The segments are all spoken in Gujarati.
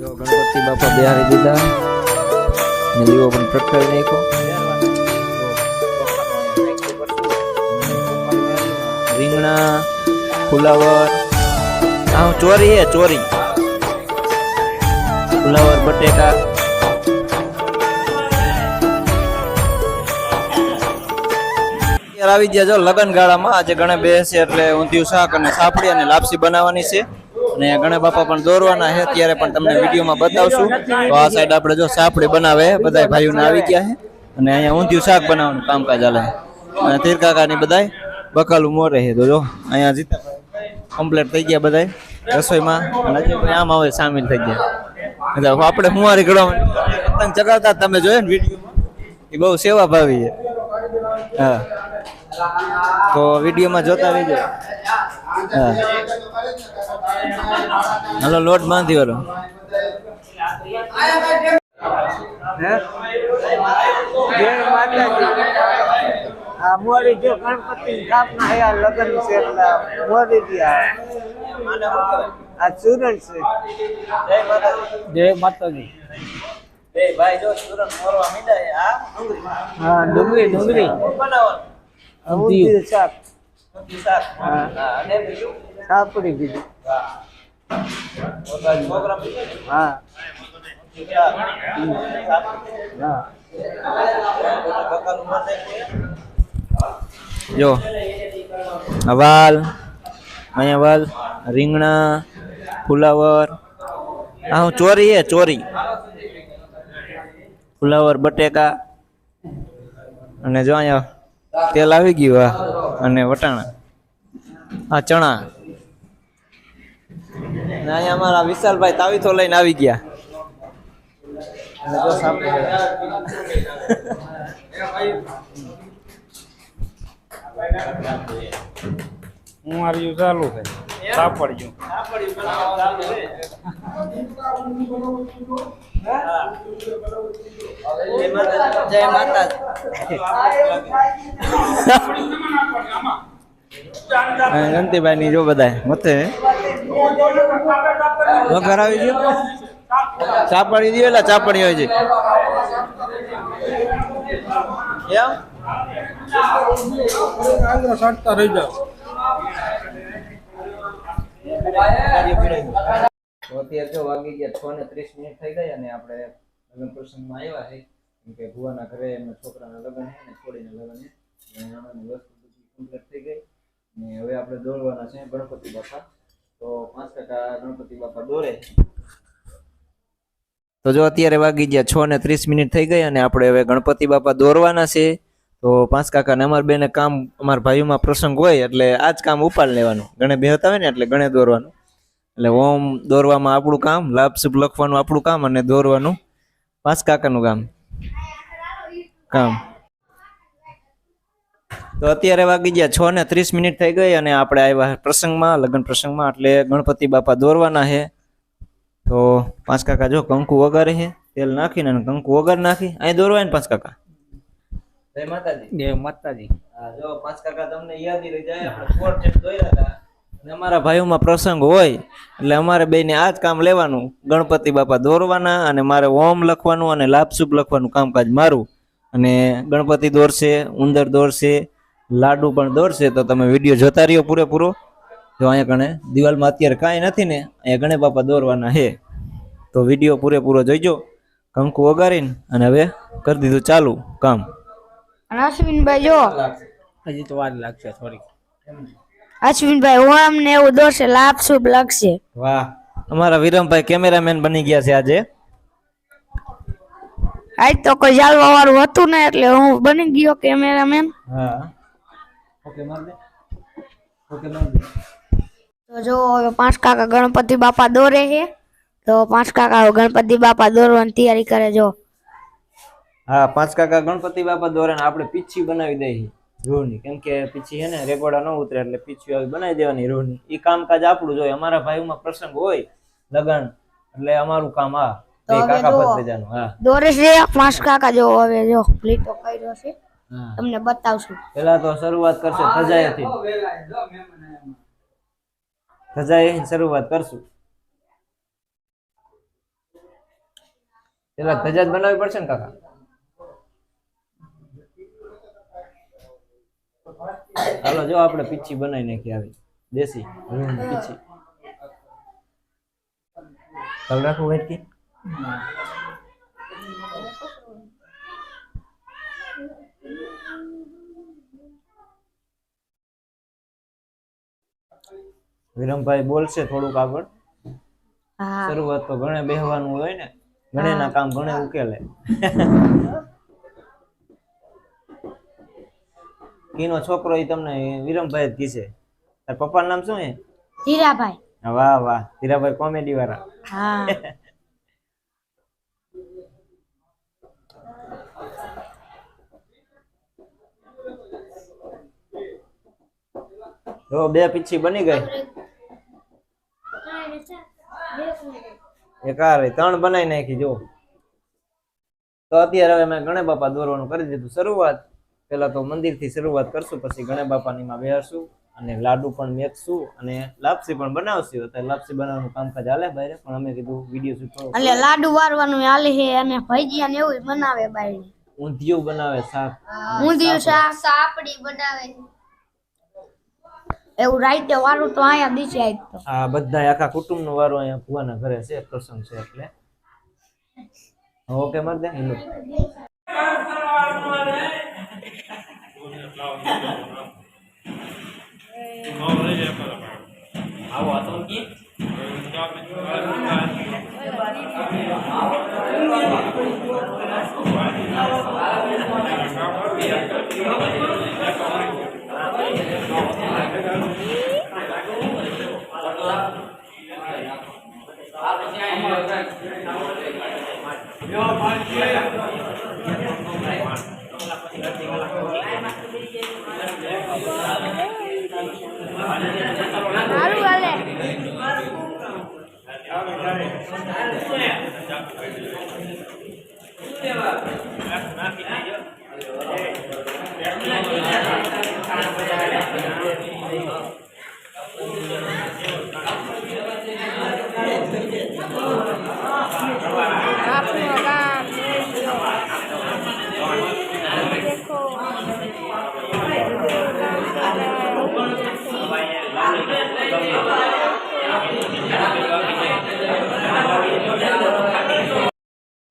જો ગણપતિ બાપા બિહારી દીધા. ને દીવો પણ પ્રગટાવી નાખ્યો. રીંગણા, ફુલાવર. હા ચોરી હે, ચોરી. ફુલાવર બટેકા આવી ગયા જો લગન ગાળામાં આજે ગણે બેસે એટલે ઊંધિયું શાક અને સાપડી અને લાપસી બનાવવાની છે. અને ગણેશ બાપા પણ દોરવાના છે. ત્યારે પણ તમને વિડીયોમાં બતાવશું. તો આ સાઈડ આપણે જો સાપડી બનાવે બધા ભાઈઓને આવી ગયા છે. અને અહીંયા ઊંધિયું શાક બનાવવાનું કામકાજ છે. અને તીરકાકાની બધાય બધા બકાલું મોરે છે. તો જો, અહીંયા જીતા કમ્પ્લીટ થઈ ગયા બધા રસોઈમાં. અને આમ આવે સામેલ થઈ ગયા. એટલે આપણે હુંવારી કરવા પતંગ ચગાવતા તમે જોયો ને વિડીયોમાં એ બહુ સેવા ભાવી છે. હા. તો વિડીયોમાં જોતા રહેજો. હા. હાલો લોટ બાંધી વાળો. આ મોરી જો ગણપતિ સ્થાપના હે લગન છે એટલે મોરી ગયા આ. ચૂરણ છે. જય માતાજી. હા? ડુંગળી ડુંગળી. શાક? હા. હા અને બીજું? સાપડી ને? હા. હા. જો વાલ અહીંયા વાલ રીંગણા, ફુલાવર. આ હું ચોરી હે, ચોરી. ફુલાવર, બટેકા. અને જો અહીંયા તેલ આવી ગયું અને વટાણા. આ ચણા. અને અહીંયા અમારા વિશાલભાઈ તાવીથો લઈને આવી ગયા. હું આવ્યું ચાલુ છે. સાપડ્યું. જય માતાજી. ગંતીભાઈ ની જો બધા મતે. વઘાર આવી ગયો ચાપડી દો એટલે ચાપડી આવી જાય એમ? વાગી ગયા છ ને ત્રીસ મિનિટ થઈ ગઈ અને આપણે લગ્ન પ્રસંગમાં આવ્યા છે. કે ભુવાના ઘરે એમના છોકરાના લગ્ન છે ને છોડીના લગ્ન છે. અને વસ્તુ બધી થઈ ગઈ. ને હવે આપણે દોડવાના છે ગણપતિ બાપા. તો પાંચ ટકા ગણપતિ બાપા દોરે. તો જો અત્યારે વાગી ગયા છ ને ત્રીસ મિનિટ થઈ ગઈ અને આપણે હવે ગણપતિ બાપા દોરવાના છે. તો પાંચ કાકા ને અમાર બેને કામ અમારા ભાઈઓમાં પ્રસંગ હોય એટલે આ જ કામ ઉપાડ લેવાનું. ગણે બે હતા હોય ને એટલે ગણે દોરવાનું. એટલે ઓમ દોરવામાં આપણું કામ, લાભ, શુભ લખવાનું આપણું કામ અને દોરવાનું પાંચ કાકાનું કામ. કામ. તો અત્યારે વાગી ગયા છ ને ત્રીસ મિનિટ થઈ ગઈ અને આપણે આવ્યા પ્રસંગમાં લગ્ન પ્રસંગમાં એટલે ગણપતિ બાપા દોરવાના છે તો પાંચ કાકા જો કંકુ વગારે છે તેલ નાખીને અને કંકુ વગર નાખી. અહીં દોરવાય ને પાંચ કાકા? જય માતાજી. જય માતાજી. જો પાંચ કાકા તમને યાદ રહી જાય આપણે ફોર ટેપ દોર્યા હતા. અને અમારા ભાઈઓમાં પ્રસંગ હોય એટલે અમારે બેને આ જ કામ લેવાનું. ગણપતિ બાપા દોરવાના અને મારે ઓમ લખવાનું અને લાભ શુભ લખવાનું કામકાજ મારું. અને ગણપતિ દોરશે ઉંદર દોરશે લાડુ પણ દોરશે તો તમે વીડિયો જોતા રહ્યો પૂરેપૂરો. જો અહીંયા કણે દિવાલમાં અત્યારે કાંઈ નથી ને અહીંયા ગણે બાપા દોરવાના છે. તો વીડિયો પૂરેપૂરો જોઈજો કંકુ વગાડીને અને હવે કરી દીધું ચાલુ કામ. અશ્વિનભાઈ જો. હજી તો વાર લાગશે થોડીક. અશ્વિનભાઈ ઓમ ને એવું દોરશે લાભ શુભ લાગશે. વાહ અમારા વિરમભાઈ કેમેરામેન બની ગયા છે આજે. આજ તો કોઈ જાળવા વાળું હતું ને એટલે હું બની ગયો કેમેરામેન. હા. ઓકે માર દે. ઓકે માર દે. તો જો હવે પાંચ કાકા ગણપતિ બાપા દોરે છે. તો પાંચ કાકા ગણપતિ બાપા દોરવાની તૈયારી કરે જો. હા પાંચ કાકા ગણપતિ બાપા દોરે ને આપણે પીછી બનાવી દઈએ રૂહની. કેમ કે પીછી છે ને રેકોર્ડા ન ઉતરે એટલે પીછી આવી બનાવી દેવાની રૂહની. એ કામકાજ આપણું જોઈએ અમારા ભાઈઓમાં પ્રસંગ હોય લગન. એટલે અમારું કામ આ. તો હવે કાકા જો હવે જો કર્યો છે. તમને બતાવશું. પેલા તો શરૂઆત કરશે શરૂઆત કરશું. પેલા ધજા જ બનાવવી પડશે ને કાકા? હાલો જો આપણે પીછી બનાવી નાખી આવી. દેશી પીછી ચાલ રાખું વિરમભાઈ બોલશે થોડુંક આગળ. શરૂઆત તો ઘણે બેહવાનું હોય ને ઘણે ના કામ ઘણે ઉકેલે. કીનો છોકરો એ તમને વિરમભાઈ જ કીશે તાર પપ્પાનું નામ શું હે હીરાભાઈ. વાહ વાહ. હીરાભાઈ કોમેડી વાળા. હા. જો બે પીછી બની ગઈ. ત્રણ બનાવી નાખી જો. તો અત્યારે હવે મેં ગણે બાપા દોરવાનું કરી દીધું શરૂઆત. પેલા તો મંદિરથી શરૂઆત કરશું પછી ગણે બાપાની માં બેસશું અને લાડુ પણ મેચશું અને લાપસી પણ બનાવશું. અત્યારે લાપસી બનાવવાનું કામકાજ હાલે ભાઈ પણ અમે કીધું વીડિયો શૂટ એટલે લાડુ વારવાનું હાલે છે અને ભજીયા ને એવું બનાવે ભાઈ ઊંધિયું બનાવે સાપ ઊંધિયું સાપડી બનાવે એવું રાઈતે વારું તો અહીંયા દીશે આજ તો. આ બધા આખા કુટુંબ નો વારો અહીંયા ભુવાના ઘરે છે પ્રસંગ છે એટલે. ઓકે મર દે હિલો. સારું હાલે તો Gracias.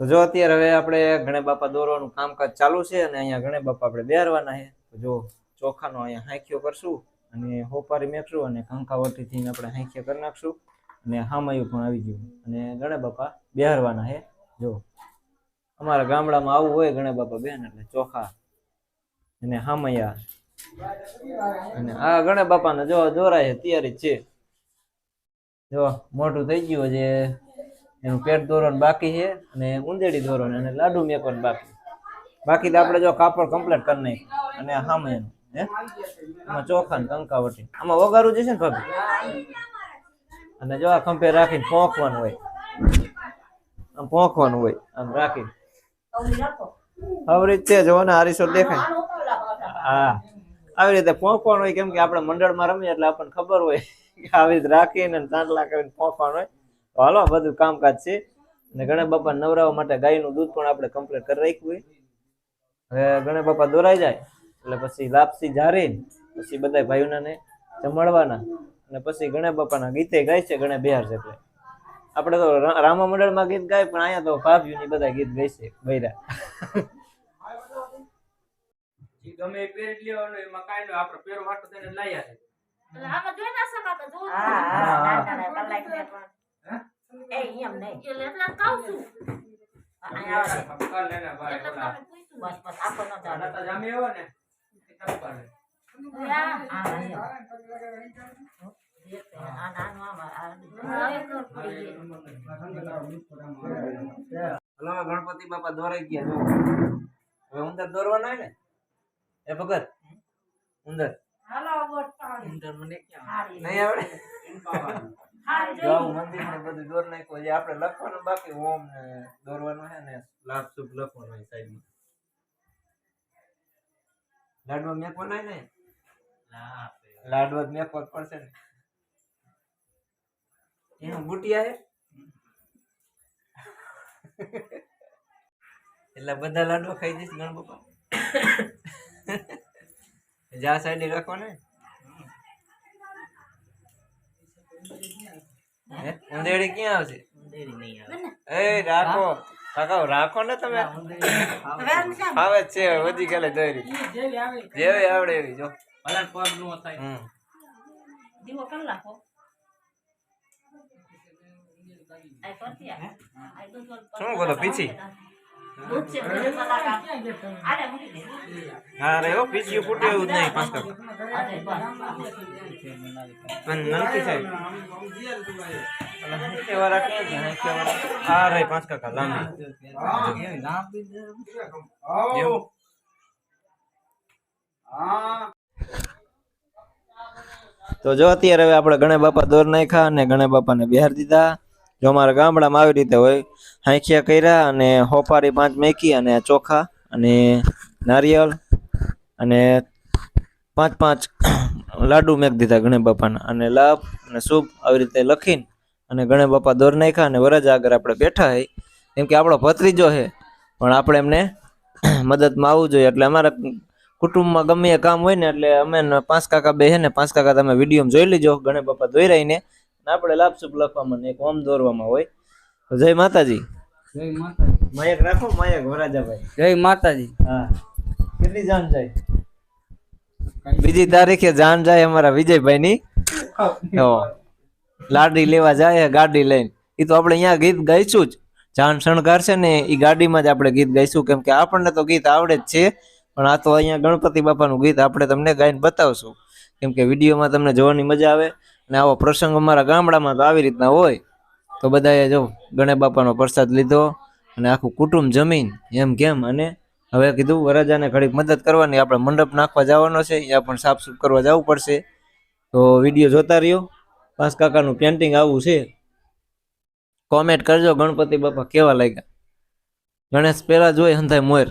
જો અત્યારે હવે આપણે ગણે બાપા દોરવાનું કામકાજ ચાલુ છે અને અહીંયા ગણે બાપા આપણે બેરવાના છે, તો જો ચોખાનો અહીંયા હાંખ્યો કરશું અને હોપારી મેકશું અને કંકાવટીથી આપણે હાંખ્યો કરી નાખશું અને હામાયું પણ આવી ગયું. અને ગણે બાપા બેહારવાના છે, જો અમારા ગામડામાં આવું હોય ગણે બાપા બેન, એટલે ચોખા અને હામૈયા. અને આ ગણે બાપાને જો દોરાય તૈયારી છે. જો મોટું થઈ ગયું છે એનું પેટ દોરવાનું બાકી છે અને ઉંદેડી દોરવાનું અને લાડુ મેકવાનું બાકી બાકી તો આપણે જો કાપડ કમ્પ્લીટ કરી નાખ્યું અને હામે એનું, હે? એમાં ચોખા ને કંકાવટી. આમાં વઘારું જશે ને ભાભી? અને જો આ ખંભે રાખીને પોંખવાનું હોય. આમ પોંખવાનું હોય, આમ રાખીને. આવી રીતે જો ને આરીસો દેખાય. હા. આવી રીતે પોંખવાનું હોય, કેમ કે આપણે મંડળમાં રમીએ એટલે આપણને ખબર હોય કે આવી રીતે રાખીને ચાંદલા કરીને પોંખવાનું હોય. હાલો બધું કામકાજ છે. અને ગણેશ બાપા નવરાવવા માટે ગાયનું દૂધ પણ આપણે કમ્પ્લીટ કરી રાખ્યું હોય હવે ગણેશ બાપા દોરાઈ જાય એટલે પછી લાપસી જારી પછી બધા ભાઈઓને જમાડવાના. અને પછી ગણેશ બાપાના ગીતે ગાય છે ગણેશ બિહાર છે એટલે. આપણે તો રા- રામા મંડળમાં ગીત ગાય પણ અહીંયા તો ભાભીઓની બધા ગીત ગાય છે બૈરા. ગમે પહેરી લ્યો એમાં કાંઈ નો આપણે પેરો વાટો તેને લાયા છે. હા હા ના ના ના કલાક ને પણ એ એમ નહીં છે. બસ બસ જામી આવો ને ગણપતિ બાપા દોરાઈ ગયા હવે ઉંદર દોરવાના ને એ ભગત ઉંદર ઉંદર મને ક્યાં નહીં આવડે જો આવું મંદિર ને બધું દોર નાખ્યું. હજી આપણે લખવાનું બાકી. ઓમ ને દોરવાનું છે ને લાભ શુભ લખવાનું હોય સાઈડમાં લાડવા મેકવાના હોય ને? લાડવા જ પડશે ને. એનું બુટિયા હે? એટલા બધા લાડવા ખાઈ જઈશ ગણ બાપા. જા સાઈડે રાખો ને ઉંદેડી ક્યાં આવશે? એ રાખો. કાકા રાખો ને તમે. આવે. છે વધી ગયેલે દોરી જેવી આવડે એવી જો. ભલે પગ નો થાય. દીવો કરી નાખો. આ પરથી આ. આ દૂધ વાળું શું બોલો પીછી હા રે હો પીછ્યું ફૂટે એવું જ નહીં પાંચ કાકા પણ નમકી સાહેબ કેવારા કે જાણે કેવારા હા રે પાંચ કાકા લાંબી. તો જો અત્યારે હવે આપણે ગણે બાપા દોર નાખ્યા અને ગણે બાપાને બિહાર દીધા. જો અમારા ગામડામાં આવી રીતે હોય, હાંખિયા કર્યા અને હોપારી પાંચ મેકી અને ચોખા અને નારિયેળ અને પાંચ પાંચ લાડુ મેક દીધા ગણે બાપાના. અને લાભ અને શુભ આવી રીતે લખીને અને ગણે બાપા દોર નાખ્યા અને વરજ આગળ આપણે બેઠા હઈ કેમ કે આપણો ભત્રીજો છે પણ આપણે એમને મદદમાં આવવું જોઈએ. એટલે અમારા કુટુંબમાં ગમે એ કામ હોય ને એટલે અમે પાંચ કાકા બે છે ને પાંચ કાકા તમે વીડિયો જોઈ લેજો. ગણે બાપા ધોઈ રહીને આપણે લાભ શુભ લખવામાં એક ઓમ દોરવામાં હોય. જય માતાજી. જય માતાજી. મયક રાખો માયક વરાજાભાઈ. જય માતાજી. હા. કેટલી જાન જાય? બીજી તારીખે જાન જાય અમારા વિજયભાઈ ની લાડી લેવા જાય ગાડી લઈને. એ તો આપણે અહીંયા ગીત ગાઈશું જ. જાન શણગારશે ને એ ગાડીમાં જ આપણે ગીત ગાઈશું. કેમ કે આપણને તો ગીત આવડે જ છે. પણ આ તો અહીંયા ગણપતિ બાપાનું ગીત આપણે તમને ગાઈને બતાવશું. કેમ કે વિડીયોમાં તમને જોવાની મજા આવે. અને આવો પ્રસંગ અમારા ગામડામાં તો આવી રીતના હોય. તો બધાએ જો ગણેશ બાપાનો પ્રસાદ લીધો અને આખું કુટુંબ જમીન એમ કેમ અને હવે કીધું વરાજાને ઘડીક મદદ કરવાની, આપણે મંડપ નાખવા જવાનો છે ત્યાં પણ સાફસૂફ કરવા જવું પડશે. તો વીડિયો જોતા રહ્યો. પાંચ કાકાનું પેન્ટિંગ આવું છે. કોમેન્ટ કરજો ગણપતિ બાપા કેવા લાગ્યા? ગણેશ પહેલાં જોઈ હંધાય મોર.